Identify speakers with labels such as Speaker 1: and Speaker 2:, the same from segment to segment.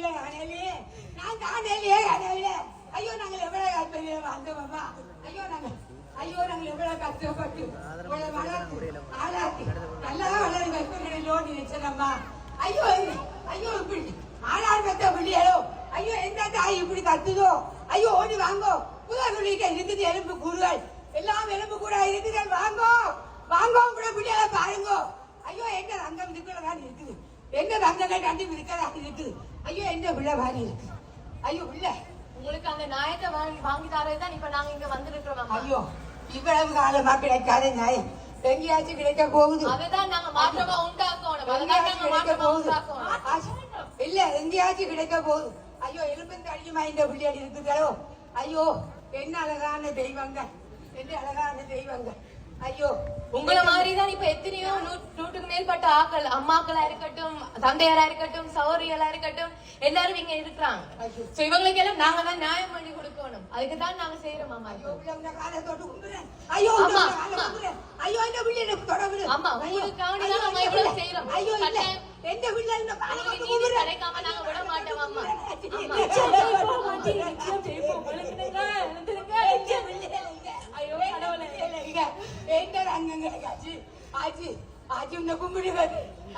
Speaker 1: இல்லை கனவிலே நான் காணலையே கனவிலே ஐயோ நாங்கள் எவ்வளவு கற்பனையில வந்தோம்மா ஐயோ நாங்கள் ஐயோ நாங்கள் எவ்வளவு கஷ்டப்பட்டு இவ்வளவு வளர்த்து ஆளாத்தி நல்லா வளர்ந்து வைப்பீங்க லோன் நினைச்சதம்மா ஐயோ ஐயோ இப்படி ஆளார் பெத்த பிள்ளையோ ஐயோ எந்த தாய் இப்படி கத்துதோ? ஐயோ ஓடி வாங்கோ. புதகுலிக்க இருக்குது எலும்பு கூறுகள். எல்லாம் எலும்பு கூட இருக்குதுகள் வாங்கோ கூட பிள்ளைகளை பாருங்கோ ஐயோ எங்க ரங்கம் இதுக்குள்ளதான் இருக்குது எங்க ரங்கங்கள் கண்டி இருக்கதான் இருக்குது ஐயோ எந்த பிள்ளை மாதிரி இருக்கு? ஐயோ பிள்ளை
Speaker 2: உங்களுக்கு அந்த நியாயத்தை வாங்கி வாங்கி இப்ப நாங்க இங்க வந்திருக்கிறோம்.
Speaker 1: ஐயோ இவ்வளவு காலமா கிடைக்காத நியாயம். எங்கேயாச்சும் கிடைக்க போகுது.
Speaker 2: அதுதான் நாங்க மாற்றமா உண்டாக்கணும்.
Speaker 1: இல்ல எங்கேயாச்சும் கிடைக்க போகுது. ஐயோ எலும்பு அடியுமா இந்த பிள்ளைகள் இருக்குதோ? ஐயோ என்ன அழகான தெய்வங்கள் என்ன அழகான தெய்வங்கள் ஐயோ
Speaker 2: உங்களை மாதிரிதான் இப்ப எத்தனையோ நூற்றுக்கு மேற்பட்ட ஆக்கள் அம்மாக்களா இருக்கட்டும் தந்தையரா இருக்கட்டும் சௌரியலா இருக்கட்டும் எல்லாரும் இங்க இருக்கிறாங்க. சோ இவங்களுக்கு எல்லாம் நாங்க தான் நியாயம் பண்ணி கொடுக்கணும் அதுக்கு தான் நாங்க செய்யறோம் அம்மா
Speaker 1: ஐயோ. ஐயோ
Speaker 2: ஆமா, ஆமா.
Speaker 1: ஐயோ இந்த பிள்ளை எனக்கு தொட விடு.
Speaker 2: ஆமா, உங்களுக்காக தான் நம்ம இவ்வளவு. செய்றோம்.
Speaker 1: ஐயோ இல்ல. எந்த பிள்ளை இந்த கும்பிடுறேன்.
Speaker 2: கிடைக்காம நாங்க விட மாட்டோம் அம்மா அம்மா. ஐயோ, கடவுளே.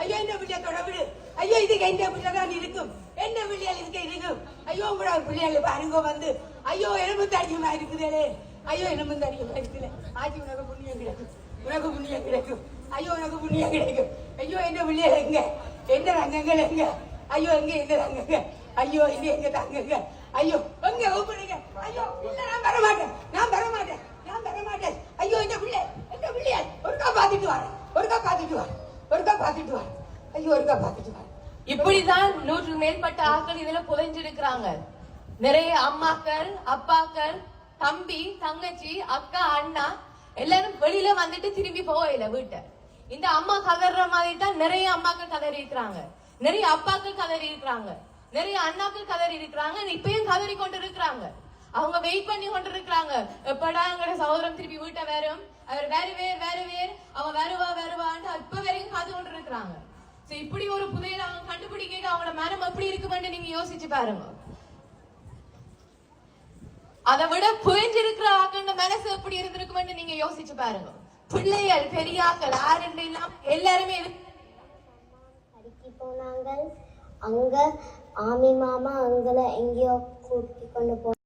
Speaker 1: ஐயோ என்ன பிள்ளை தொடவிடு ஐயோ இதுக்கு என்ன பிள்ளை தான் இருக்கும்? என்ன பிள்ளைகள் இருக்க இருக்கும்? ஐயோ உங்களோட பிள்ளைகள் பாருங்க வந்து ஐயோ எலும்பு தடிக்கமா இருக்குதே ஐயோ எலும்பு தடியமா இருக்குதுல ஆச்சி உனக்கு புண்ணியம் கிடைக்கும். உனக்கு புண்ணியம் கிடைக்கும். ஐயோ உனக்கு புண்ணியம் கிடைக்கும். ஐயோ என்ன பிள்ளைகள் எங்க? என்ன ரங்கங்கள் எங்க? ஐயோ எங்க எங்க ரங்கங்க ஐயோ இங்க எங்க தங்கங்க ஐயோ எங்க கூப்பிடுங்க ஐயோ இல்ல நான் வரமாட்டேன் மாட்டேன் நான் வர மாட்டேன் நான் வர மாட்டேன் ஐயோ இந்த பிள்ளை இந்த பிள்ளைய ஒருக்கா வார் ஒருக்கா பாத்துட்டு வார் ஒருக்கா பாத்துட்டு வார் ஐயோ ஒருக்கா பாத்துட்டு வார்
Speaker 2: இப்படிதான் நூற்றுக்கு மேற்பட்ட ஆட்கள் இதுல புதைஞ்சிருக்கிறாங்க. நிறைய அம்மாக்கள் அப்பாக்கள் தம்பி தங்கச்சி அக்கா அண்ணா எல்லாரும் வெளியில வந்துட்டு திரும்பி போகல வீட்டை. இந்த அம்மா கதற மாதிரி தான் நிறைய அம்மாக்கள் கதறி இருக்கிறாங்க நிறைய அப்பாக்கள் கதறி இருக்கிறாங்க நிறைய அண்ணாக்கள் கதறி இருக்கிறாங்க இப்பயும் கதறி கொண்டு இருக்கிறாங்க அவங்க வெயிட் பண்ணி கொண்டு இருக்கிறாங்க எப்படா எங்களோட சகோதரம் திருப்பி வீட்டை வரும்? அவர் வேற வேர் வேற வேர். அவன் வருவா வருவான்ட்டு இப்ப வரைக்கும் காத்து கொண்டு இருக்கிறாங்க சோ இப்படி ஒரு புதையல அவங்க கண்டுபிடிக்க அவங்களோட மனம் எப்படி இருக்குமென்னு நீங்க யோசிச்சு பாருங்க. அதை விட புரிஞ்சிருக்கிற ஆக்கண்ட மனசு எப்படி இருந்திருக்குமென்னு நீங்க யோசிச்சு பாருங்க. பிள்ளைகள் பெரியாக்கள் ஆறுண்டு எல்லாம் எல்லாருமே இது-
Speaker 3: போனாங்க அங்க ஆமி மாமா அங்களை எங்கேயோ கூட்டி கொண்டு போ